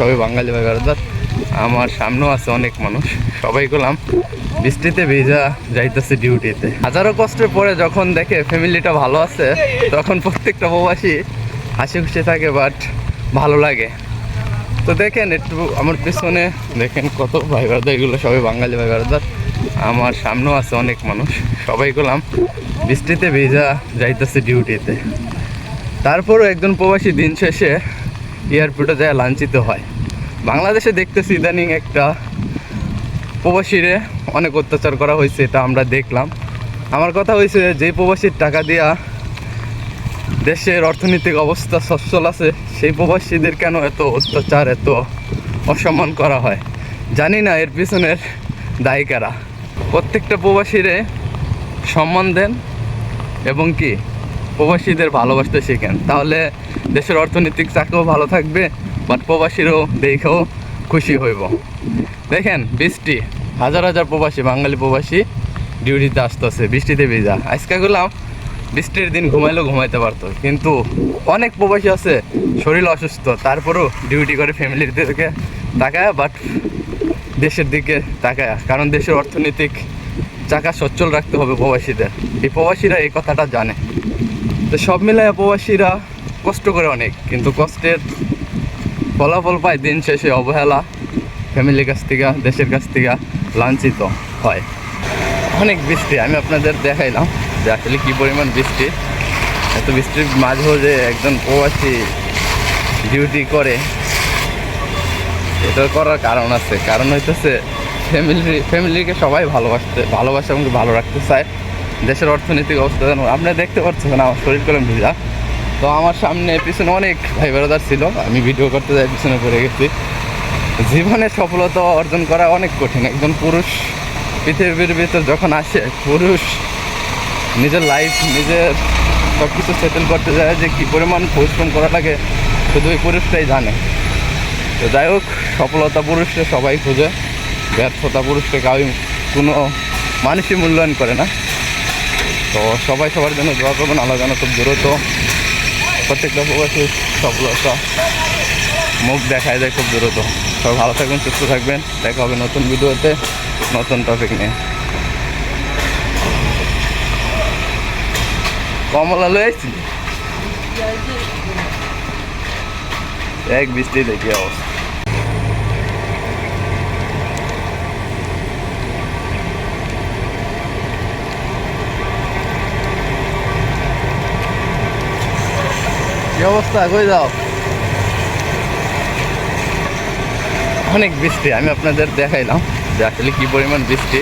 সবাই বাঙালি ভাই বেড়াদার আমার সামনেও আছে অনেক মানুষ। সবাই গেলাম। বৃষ্টিতে ভিজা যাইতেছে ডিউটিতে। হাজারো কষ্টের পরে যখন দেখে ফ্যামিলিটা ভালো আছে, তখন প্রত্যেকটা প্রবাসী হাসি খুশি থাকে বাট ভালো লাগে। তো দেখেন একটু আমার পেছনে, দেখেন কত ভাই বেড়াদার এগুলো সবাই বাঙালি ভাই বেড়াদার আমার সামনেও আছে অনেক মানুষ। সবাই গেলাম। বৃষ্টিতে ভিজা যাইতেছে ডিউটিতে। তারপরও একজন প্রবাসী দিন শেষে এয়ারপোর্টে যায় লাঞ্ছিত হয়। বাংলাদেশে দেখতেছি ইদানিং একটা প্রবাসীরে অনেক অত্যাচার করা হয়েছে, এটা আমরা দেখলাম। আমার কথা হয়েছে যে প্রবাসীর টাকা দিয়া দেশের অর্থনৈতিক অবস্থা সচ্ছল আছে, সেই প্রবাসীদের কেন এত অত্যাচার, এত অসম্মান করা হয়? জানি না এর পিছনের দায়ী কারা। প্রত্যেকটা প্রবাসীরে সম্মান দেন এবং কি প্রবাসীদের ভালোবাসতে শেখেন। তাহলে দেশের অর্থনৈতিক চাকরিও ভালো থাকবে বাট প্রবাসীরও দেখেও খুশি হইব। দেখেন, বৃষ্টি। হাজার হাজার প্রবাসী, বাঙালি প্রবাসী ডিউটিতে আসতেছে, বৃষ্টিতে ভেজা। আজকে গেলাম, বৃষ্টির দিন ঘুমাইলেও ঘুমাইতে পারতো। কিন্তু অনেক প্রবাসী আছে, শরীর অসুস্থ, তারপরেও ডিউটি করে ফ্যামিলির দিকে তাকায় বাট দেশের দিকে তাকায়। কারণ দেশের অর্থনৈতিক চাকা সচ্ছল রাখতে হবে প্রবাসীদের। এই প্রবাসীরা এই কথাটা জানে। তো সব মিলায় প্রবাসীরা কষ্ট করে অনেক, কিন্তু কষ্টের ফলাফল পায় দিন শেষে অবহেলা ফ্যামিলির কাছ থেকে, দেশের কাছ থেকে লাঞ্ছিত হয়। অনেক বৃষ্টি, আমি আপনাদের দেখাইলাম যে আসলে কী পরিমাণ বৃষ্টি। এত বৃষ্টির মাঝেও যে একজন প্রবাসী ডিউটি করে, এটা করার কারণ আছে। কারণ হইতেছে ফ্যামিলি ফ্যামিলিকে সবাই ভালোবাসতে, ভালোবাসে এবং ভালো রাখতে চায়। দেশের অর্থনৈতিক অবস্থা যেন, আপনি দেখতে পাচ্ছেন আমার শরীর কলম ভিজা। তো আমার সামনে পিছনে অনেক ভাই বেড়াদার ছিল, আমি ভিডিও করতে যাই, পিছনে পড়ে গেছি। জীবনে সফলতা অর্জন করা অনেক কঠিন, একজন পুরুষ পৃথিবীর ভিতর যখন আসে, পুরুষ নিজের লাইফ নিজের সব কিছু সেটেল করতে যায় যে কী পরিমাণ পরিশ্রম করা লাগে, শুধু ওই পুরুষটাই জানে। তো যাই হোক, সফলতা পুরুষকে সবাই খোঁজে, ব্যর্থতা পুরুষকে কাউই কোনো মানুষই মূল্যায়ন করে না। তো সবাই সবার জন্য দোয়া করবেন, আল্লাহ যেন খুব দ্রুত প্রত্যেকটা প্রবাসীর সফলতা মুখ দেখায় যায় খুব দ্রুত। সব ভালো থাকবেন, সুস্থ থাকবেন। দেখা হবে নতুন ভিডিওতে, নতুন টপিক নিয়ে। কমলা লয়ে আসছি এক বৃষ্টি দেখি অবস্থা। কি অবস্থা? কই যাও? অনেক বৃষ্টি আমি আপনাদের দেখাইলাম যে আসলে কি পরিমাণ বৃষ্টি।